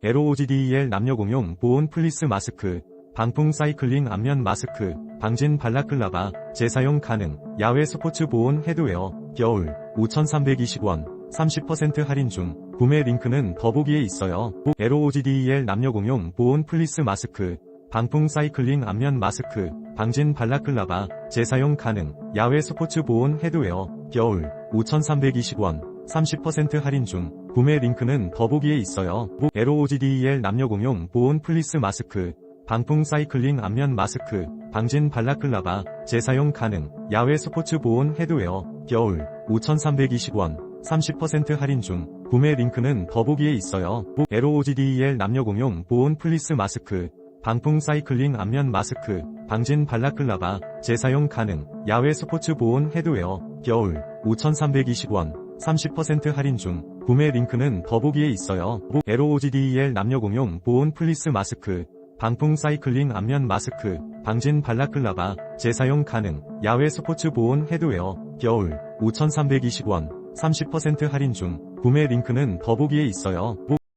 LOGDEL 남녀 공용 보온 플리스 마스크, 방풍 사이클링 안면 마스크, 방진 발라클라바, 재사용 가능, 야외 스포츠 보온 헤드웨어, 겨울, 5,320원, 30% 할인 중, 구매 링크는 더보기에 있어요. LOGDEL 남녀 공용 보온 플리스 마스크, 방풍 사이클링 안면 마스크, 방진 발라클라바, 재사용 가능, 야외 스포츠 보온 헤드웨어, 겨울, 5,320원, 30% 할인 중, 구매 링크는 더보기에 있어요. LOGDEL 남녀 공용 보온 플리스 마스크, 방풍 사이클링 안면 마스크, 방진 발라클라바, 재사용 가능, 야외 스포츠 보온 헤드웨어, 겨울, 5,320원, 30% 할인 중, 구매 링크는 더보기에 있어요. LOGDEL 남녀 공용 보온 플리스 마스크, 방풍 사이클링 안면 마스크, 방진 발라클라바, 재사용 가능, 야외 스포츠 보온 헤드웨어, 겨울, 5,320원, 30% 할인 중, 구매 링크는 더보기에 있어요. LOGDEL 남녀 공용 보온 플리스 마스크, 방풍 사이클링 안면 마스크, 방진 발라클라바, 재사용 가능, 야외 스포츠 보온 헤드웨어, 겨울, 5,320원, 30% 할인 중, 구매 링크는 더보기에 있어요.